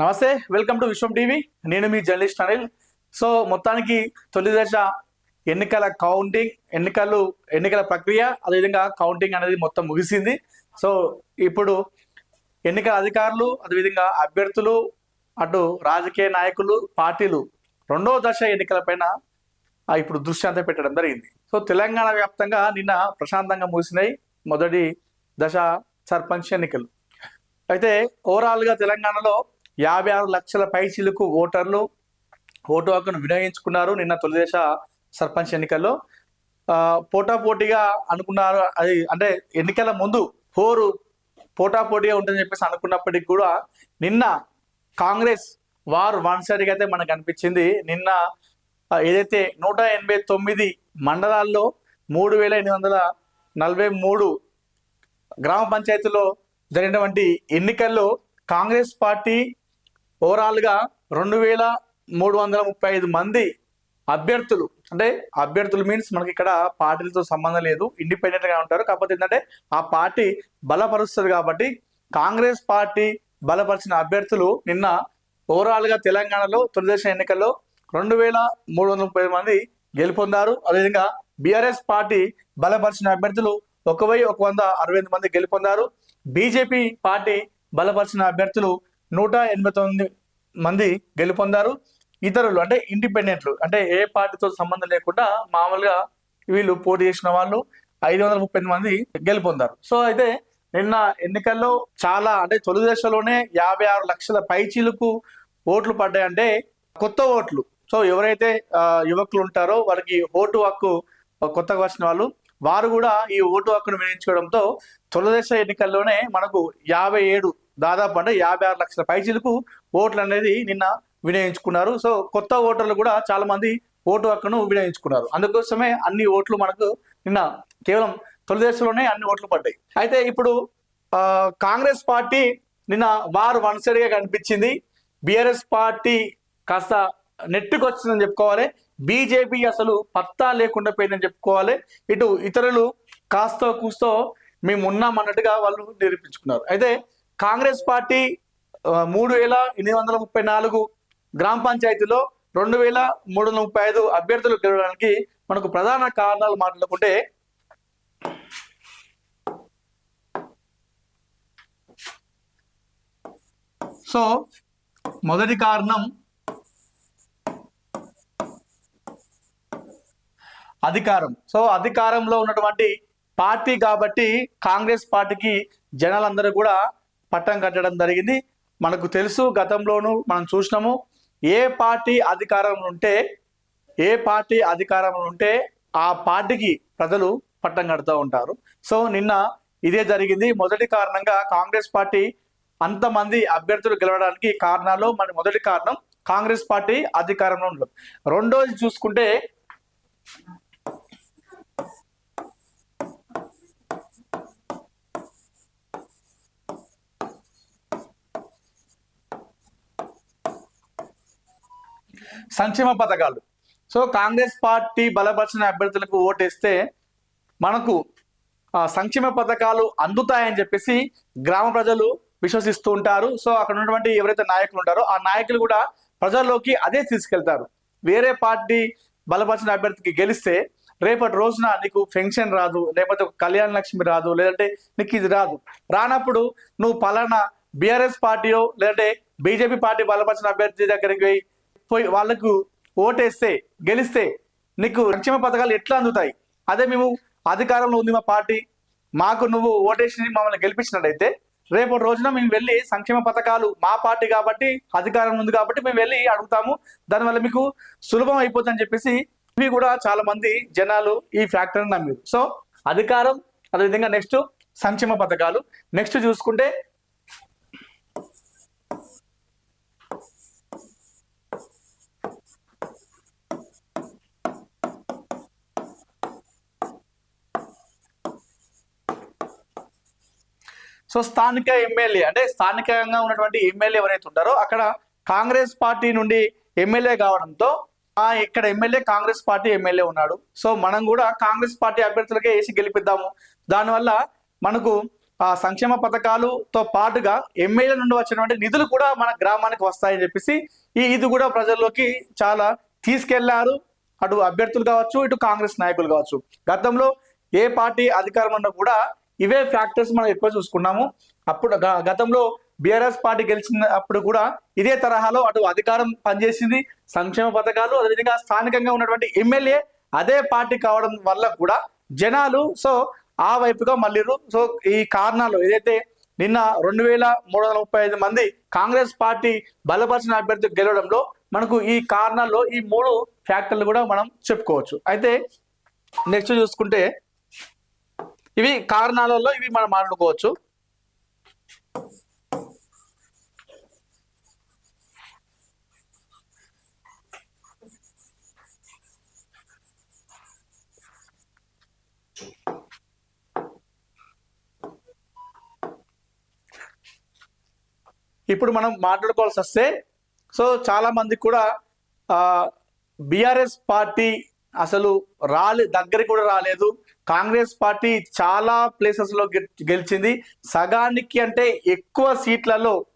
నమస్తే welcome to Vishwam TV. నేను మీ journalist Anil. So మొత్తానికి తొలి దశ ఎన్నికల కౌంటింగ్ ఎన్నికలు ఎన్నికల ప్రక్రియ అదేవిధంగా కౌంటింగ్ అనేది మొత్తం ముగిసింది. సో ఇప్పుడు ఎన్నికల అధికారులు అదేవిధంగా అభ్యర్థులు అటు రాజకీయ నాయకులు పార్టీలు రెండవ దశ ఎన్నికలపైన ఇప్పుడు దృష్టి అంతా పెట్టడం జరిగింది. సో తెలంగాణ వ్యాప్తంగా నిన్న ప్రశాంతంగా ముగిసినాయి మొదటి దశ సర్పంచ్ ఎన్నికలు. అయితే ఓవరాల్గా తెలంగాణలో యాభై ఆరు లక్షల పైచీలకు ఓటర్లు ఓటు హక్కును వినియోగించుకున్నారు నిన్న తొలిదేశ సర్పంచ్ ఎన్నికల్లో. పోటాపోటీగా అనుకున్నారు అది అంటే ఎన్నికల ముందు పోరు పోటాపోటీగా ఉంటుందని చెప్పేసి అనుకున్నప్పటికీ కూడా నిన్న కాంగ్రెస్ వారు వన్ సైడ్గా అయితే మనకు అనిపించింది. నిన్న ఏదైతే నూట ఎనభై తొమ్మిది మండలాల్లో మూడు వేల ఎనిమిది వందల నలభై మూడు గ్రామ పంచాయతీలో జరిగినటువంటి ఎన్నికల్లో కాంగ్రెస్ పార్టీ ఓవరాల్గా రెండు వేల మూడు వందల ముప్పై ఐదు మంది అభ్యర్థులు అంటే అభ్యర్థులు మీన్స్ మనకి ఇక్కడ పార్టీలతో సంబంధం లేదు ఇండిపెండెంట్గా ఉంటారు. కాకపోతే ఏంటంటే ఆ పార్టీ బలపరుస్తుంది కాబట్టి కాంగ్రెస్ పార్టీ బలపరిచిన అభ్యర్థులు నిన్న ఓవరాల్గా తెలంగాణలో తొలిదశ ఎన్నికల్లో రెండు వేల మూడు వందల ముప్పై మంది గెలుపొందారు. అదేవిధంగా బీఆర్ఎస్ పార్టీ బలపరిచిన అభ్యర్థులు ఒక వెయ్యి ఒక వంద అరవై ఎనిమిది మంది గెలుపొందారు. బీజేపీ పార్టీ బలపరిచిన అభ్యర్థులు నూట ఎనభై తొమ్మిది మంది గెలుపొందారు. ఇతరులు అంటే ఇండిపెండెంట్లు అంటే ఏ పార్టీతో సంబంధం లేకుండా మామూలుగా వీళ్ళు పోటీ చేసిన వాళ్ళు ఐదు వందల ముప్పై మంది గెలుపొందారు. సో అయితే నిన్న ఎన్నికల్లో చాలా అంటే తొలి దశలోనే యాభై ఆరు లక్షల పైచీలకు ఓట్లు పడ్డాయంటే కొత్త ఓట్లు. సో ఎవరైతే యువకులు ఉంటారో వారికి ఓటు హక్కు కొత్తగా వచ్చిన వాళ్ళు వారు కూడా ఈ ఓటు హక్కును వినియోగించుకోవడంతో తొలిదశ ఎన్నికల్లోనే మనకు యాభై ఏడు దాదాపు అంటే యాభై ఆరు లక్షల పైచీలకు ఓట్లు అనేది నిన్న వినియోగించుకున్నారు. సో కొత్త ఓటర్లు కూడా చాలా మంది ఓటు హక్కును వినియోగించుకున్నారు. అందుకోసమే అన్ని ఓట్లు మనకు నిన్న కేవలం తొలి దశలోనే అన్ని ఓట్లు పడ్డాయి. అయితే ఇప్పుడు కాంగ్రెస్ పార్టీ నిన్న వారు వన్ కనిపించింది. బిఆర్ఎస్ పార్టీ కాస్త నెట్టుకు వచ్చిందని చెప్పుకోవాలి. బీజేపీ అసలు పత్తా లేకుండా పోయిందని చెప్పుకోవాలి. ఇటు ఇతరులు కాస్తో కూస్తో మేము ఉన్నాం అన్నట్టుగా వాళ్ళు నిరూపించుకున్నారు. అయితే కాంగ్రెస్ పార్టీ మూడు వేల ఎనిమిది వందల ముప్పై నాలుగు గ్రామ పంచాయతీలో రెండు వేల మూడు వందల ముప్పై ఐదు అభ్యర్థులు గెలవడానికి మనకు ప్రధాన కారణాలు మాట్లాడుకుంటే సో మొదటి కారణం అధికారం. సో అధికారంలో ఉన్నటువంటి పార్టీ కాబట్టి కాంగ్రెస్ పార్టీకి జనాలందరూ కూడా పట్టం కట్టడం జరిగింది. మనకు తెలుసు గతంలోనూ మనం చూసినాము. ఏ పార్టీ అధికారంలో ఉంటే ఏ పార్టీ అధికారంలో ఉంటే ఆ పార్టీకి ప్రజలు పట్టం కడుతూ ఉంటారు. సో నిన్న ఇదే జరిగింది. మొదటి కారణంగా కాంగ్రెస్ పార్టీ అంతమంది అభ్యర్థులు గెలవడానికి కారణాలు మన మొదటి కారణం కాంగ్రెస్ పార్టీ అధికారంలో ఉండడం. రెండోది చూసుకుంటే సంక్షేమ పథకాలు. సో కాంగ్రెస్ పార్టీ బలపరిచిన అభ్యర్థులకు ఓటేస్తే మనకు ఆ, సంక్షేమ పథకాలు అందుతాయని చెప్పేసి గ్రామ ప్రజలు విశ్వసిస్తూ ఉంటారు. సో అక్కడ ఉన్నటువంటి ఎవరైతే నాయకులు ఉంటారో ఆ నాయకులు కూడా ప్రజల్లోకి అదే తీసుకెళ్తారు. వేరే పార్టీ బలపరిచిన అభ్యర్థికి గెలిస్తే రేపటి రోజున నీకు పెన్షన్ రాదు లేకపోతే ఒక కళ్యాణ లక్ష్మి రాదు లేదంటే నీకు ఇది రాదు. రానప్పుడు నువ్వు పలానా బీఆర్ఎస్ పార్టీయో లేదంటే బీజేపీ పార్టీ బలపరిచిన అభ్యర్థి దగ్గరికి పోయి పోయి వాళ్ళకు ఓటేస్తే గెలిస్తే నీకు సంక్షేమ పథకాలు ఎట్లా అందుతాయి? అదే మేము అధికారంలో ఉంది మా పార్టీ. మాకు నువ్వు ఓటేసి మమ్మల్ని గెలిపించినట్టయితే రేపటి రోజున మేము వెళ్ళి సంక్షేమ పథకాలు మా పార్టీ కాబట్టి అధికారం ఉంది కాబట్టి మేము వెళ్ళి అడుగుతాము. దానివల్ల మీకు సులభం అయిపోతుందని చెప్పేసి ఇవి కూడా చాలా మంది జనాలు ఈ ఫ్యాక్టరీని నమ్మారు. సో అధికారం అదేవిధంగా నెక్స్ట్ సంక్షేమ పథకాలు. నెక్స్ట్ చూసుకుంటే సో స్థానిక ఎమ్మెల్యే అంటే స్థానికంగా ఉన్నటువంటి ఎమ్మెల్యే ఎవరైతే ఉంటారో అక్కడ కాంగ్రెస్ పార్టీ నుండి ఎమ్మెల్యే కావడంతో ఆ ఇక్కడ ఎమ్మెల్యే కాంగ్రెస్ పార్టీ ఎమ్మెల్యే ఉన్నాడు. సో మనం కూడా కాంగ్రెస్ పార్టీ అభ్యర్థులకే వేసి గెలిపిద్దాము. దానివల్ల మనకు ఆ సంక్షేమ పథకాలుతో పాటుగా ఎమ్మెల్యే నుండి వచ్చినటువంటి నిధులు కూడా మన గ్రామానికి వస్తాయని చెప్పేసి ఈ ఇది కూడా ప్రజల్లోకి చాలా తీసుకెళ్ళారు. అటు అభ్యర్థులు కావచ్చు ఇటు కాంగ్రెస్ నాయకులు కావచ్చు. గతంలో ఏ పార్టీ అధికారం ఉన్నా కూడా ఇవే ఫ్యాక్టర్స్ మనం ఎక్కువ చూసుకున్నాము. అప్పుడు గ- గతంలో బీఆర్ఎస్ పార్టీ గెలిచిన అప్పుడు కూడా ఇదే తరహాలో అటు అధికారం పనిచేసింది సంక్షేమ పథకాలు అదేవిధంగా స్థానికంగా ఉన్నటువంటి ఎమ్మెల్యే అదే పార్టీ కావడం వల్ల కూడా జనాలు సో ఆ వైపుగా మళ్ళీరు. సో ఈ కారణాలు ఏదైతే నిన్న రెండు వేల మూడు వందల ముప్పై ఐదు మంది కాంగ్రెస్ పార్టీ బలపరిచిన అభ్యర్థి గెలవడంలో మనకు ఈ కారణాల్లో ఈ మూడు ఫ్యాక్టర్లు కూడా మనం చెప్పుకోవచ్చు. అయితే నెక్స్ట్ చూసుకుంటే ఇవి కారణాలలో ఇవి మనం మాట్లాడుకోవచ్చు. ఇప్పుడు మనం మాట్లాడుకోవాల్సి వస్తే సో చాలా మందికి కూడా బిఆర్ఎస్ పార్టీ అసలు రాలే దగ్గరికి కూడా రాలేదు. కాంగ్రెస్ పార్టీ చాలా ప్లేసెస్లో గె- గెలిచింది. సగానికి అంటే ఎక్కువ సీట్లలో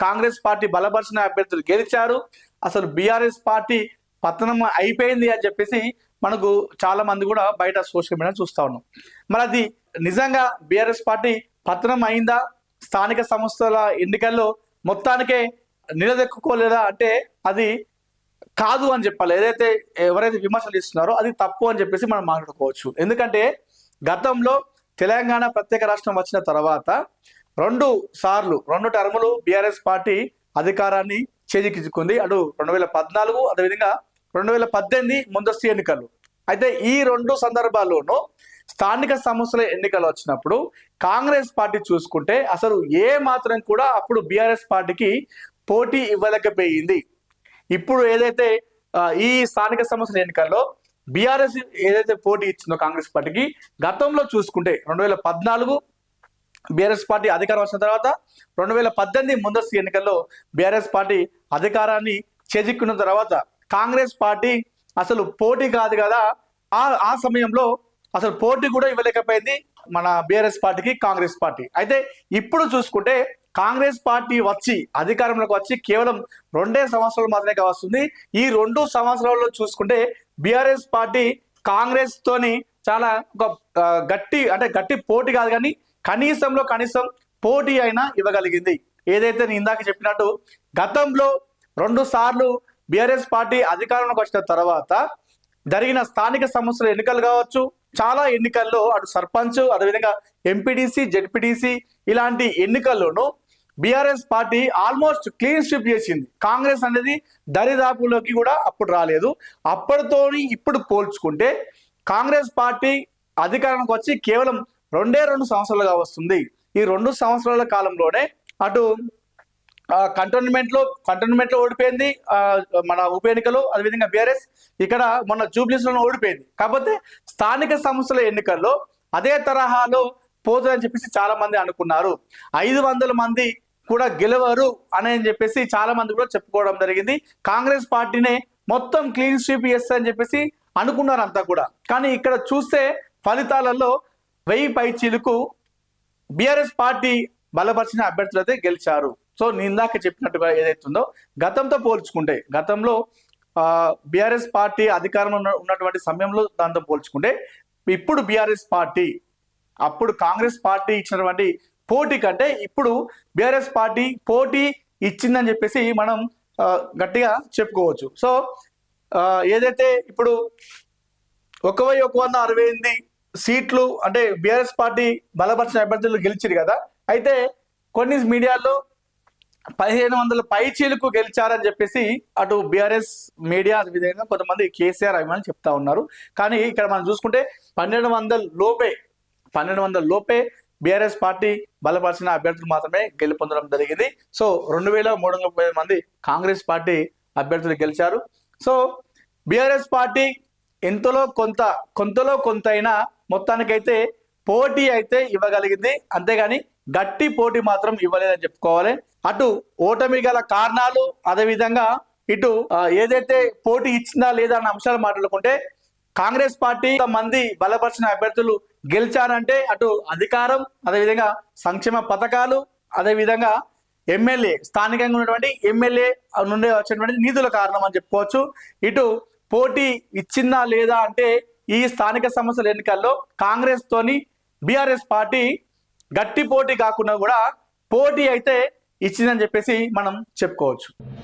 కాంగ్రెస్ పార్టీ బలపరిచిన అభ్యర్థులు గెలిచారు. అసలు బీఆర్ఎస్ పార్టీ పతనం అయిపోయింది అని చెప్పేసి మనకు చాలా మంది కూడా బయట సోషల్ మీడియా చూస్తా ఉన్నాం. మరి అది నిజంగా బీఆర్ఎస్ పార్టీ పతనం అయిందా? స్థానిక సంస్థల ఎన్నికల్లో మొత్తానికే నిలదొక్కుకోలేదా? అంటే అది కాదు అని చెప్పాలి. ఏదైతే ఎవరైతే విమర్శలు ఇస్తున్నారో అది తప్పు అని చెప్పేసి మనం మాట్లాడుకోవచ్చు. ఎందుకంటే గతంలో తెలంగాణ ప్రత్యేక రాష్ట్రం వచ్చిన తర్వాత రెండు సార్లు రెండు టర్ములు బీఆర్ఎస్ పార్టీ అధికారాన్ని చేజిక్కించుకుంది. అటు రెండు వేల పద్నాలుగు అదేవిధంగా రెండు వేల పద్దెనిమిది ముందస్తు ఎన్నికలు. అయితే ఈ రెండు సందర్భాల్లోనూ స్థానిక సంస్థల ఎన్నికలు వచ్చినప్పుడు కాంగ్రెస్ పార్టీ చూసుకుంటే అసలు ఏ మాత్రం కూడా అప్పుడు బీఆర్ఎస్ పార్టీకి పోటీ ఇవ్వలేకపోయింది. ఇప్పుడు ఏదైతే ఈ స్థానిక సంస్థల ఎన్నికల్లో బీఆర్ఎస్ ఏదైతే పోటీ ఇచ్చిందో కాంగ్రెస్ పార్టీకి గతంలో చూసుకుంటే రెండు వేల పద్నాలుగు బీఆర్ఎస్ పార్టీ అధికారం వచ్చిన తర్వాత రెండు వేల పద్దెనిమిది ముందస్తు ఎన్నికల్లో బీఆర్ఎస్ పార్టీ అధికారాన్ని చేజిక్కున్న తర్వాత కాంగ్రెస్ పార్టీ అసలు పోటీ కాదు కదా ఆ ఆ సమయంలో అసలు పోటీ కూడా ఇవ్వలేకపోయింది మన బీఆర్ఎస్ పార్టీకి కాంగ్రెస్ పార్టీ. అయితే ఇప్పుడు చూసుకుంటే కాంగ్రెస్ పార్టీ వచ్చి అధికారంలోకి వచ్చి కేవలం రెండే సంవత్సరాలు మాత్రమే వస్తుంది. ఈ రెండు సంవత్సరాల్లో చూసుకుంటే బీఆర్ఎస్ పార్టీ కాంగ్రెస్ తోని చాలా ఒక గట్టి అంటే గట్టి పోటీ కాదు కానీ కనీసంలో కనీసం పోటీ అయినా ఇవ్వగలిగింది. ఏదైతే నేను ఇందాక చెప్పినట్టు గతంలో రెండు సార్లు బీఆర్ఎస్ పార్టీ అధికారంలోకి వచ్చిన తర్వాత జరిగిన స్థానిక సంస్థల ఎన్నికలు కావచ్చు చాలా ఎన్నికల్లో అటు సర్పంచ్ అదేవిధంగా ఎంపీడీసీ జెడ్పీటీసీ ఇలాంటి ఎన్నికల్లోనూ BRS party almost clean sweep చేసింది. కాంగ్రెస్ అనేది దరిదాపులోకి కూడా అప్పుడు రాలేదు. అప్పటితోని ఇప్పుడు పోల్చుకుంటే కాంగ్రెస్ పార్టీ అధికారానికి వచ్చి కేవలం రెండే రెండు సంవత్సరాలుగా వస్తుంది. ఈ రెండు సంవత్సరాల కాలంలోనే అటు కంటోన్మెంట్లో కంటోన్మెంట్లో ఓడిపోయింది మన ఉప ఎన్నికలు అదేవిధంగా బీఆర్ఎస్. ఇక్కడ మొన్న జూబ్లీస్లో ఓడిపోయింది. కాకపోతే స్థానిక సంస్థల ఎన్నికల్లో అదే తరహాలో పోతుందని చెప్పేసి చాలా మంది అనుకున్నారు. ఐదు వందల మంది కూడా గెలవరు అని చెప్పేసి చాలా మంది కూడా చెప్పుకోవడం జరిగింది. కాంగ్రెస్ పార్టీనే మొత్తం క్లీన్ స్వీప్ చేస్తారని చెప్పేసి అనుకున్నారు అంతా కూడా. కానీ ఇక్కడ చూస్తే ఫలితాలలో వెయ్యి పై చిలుకు బీఆర్ఎస్ పార్టీ బలపరిచిన అభ్యర్థులైతే గెలిచారు. సో నేను ఇందాక చెప్పినట్టుగా ఏదైతుందో గతంతో పోల్చుకుంటే గతంలో బీఆర్ఎస్ పార్టీ అధికారంలో ఉన్న- ఉన్నటువంటి సమయంలో దాంతో పోల్చుకుంటే ఇప్పుడు బీఆర్ఎస్ పార్టీ అప్పుడు కాంగ్రెస్ పార్టీ ఇచ్చినటువంటి పోటీ కంటే ఇప్పుడు బీఆర్ఎస్ పార్టీ పోటీ ఇచ్చిందని చెప్పేసి మనం గట్టిగా చెప్పుకోవచ్చు. సో ఏదైతే ఇప్పుడు ఒక వెయ్యి ఒక వంద అరవై ఎనిమిది సీట్లు అంటే బీఆర్ఎస్ పార్టీ బలపరిచిన అభ్యర్థులు గెలిచారు కదా అయితే కొన్ని మీడియాలో పదిహేను వందల పై చీలకు గెలిచారని చెప్పేసి అటు బీఆర్ఎస్ మీడియా విధంగా కొంతమంది కేసీఆర్ అభిమానులు చెప్తా ఉన్నారు. కానీ ఇక్కడ మనం చూసుకుంటే పన్నెండు వందల లోపే పన్నెండు వందల లోపే బీఆర్ఎస్ పార్టీ బలపరిచిన అభ్యర్థులు మాత్రమే గెలుపొందడం జరిగింది. సో రెండు వేల మూడు వందల ముప్పై ఐదు మంది కాంగ్రెస్ పార్టీ అభ్యర్థులు గెలిచారు. సో బీఆర్ఎస్ పార్టీ ఎంతలో కొంత కొంతలో కొంత అయినా మొత్తానికైతే పోటీ అయితే ఇవ్వగలిగింది. అంతేగాని గట్టి పోటీ మాత్రం ఇవ్వలేదని చెప్పుకోవాలి. అటు ఓటమి గల కారణాలు అదేవిధంగా ఇటు ఏదైతే పోటీ ఇచ్చిందా లేదా అన్న అంశాలు మాట్లాడుకుంటే కాంగ్రెస్ పార్టీ మంది బలపరిచిన అభ్యర్థులు గెలిచారంటే అటు అధికారం అదేవిధంగా సంక్షేమ పథకాలు అదేవిధంగా ఎమ్మెల్యే స్థానికంగా ఉన్నటువంటి ఎమ్మెల్యే నుండి వచ్చినటువంటి నిధుల కారణం అని చెప్పుకోవచ్చు. ఇటు పోటీ ఇచ్చిందా లేదా అంటే ఈ స్థానిక సంస్థల ఎన్నికల్లో కాంగ్రెస్ తోని బీఆర్ఎస్ పార్టీ గట్టి పోటీ కాకుండా కూడా పోటీ అయితే ఇచ్చిందని చెప్పేసి మనం చెప్పుకోవచ్చు.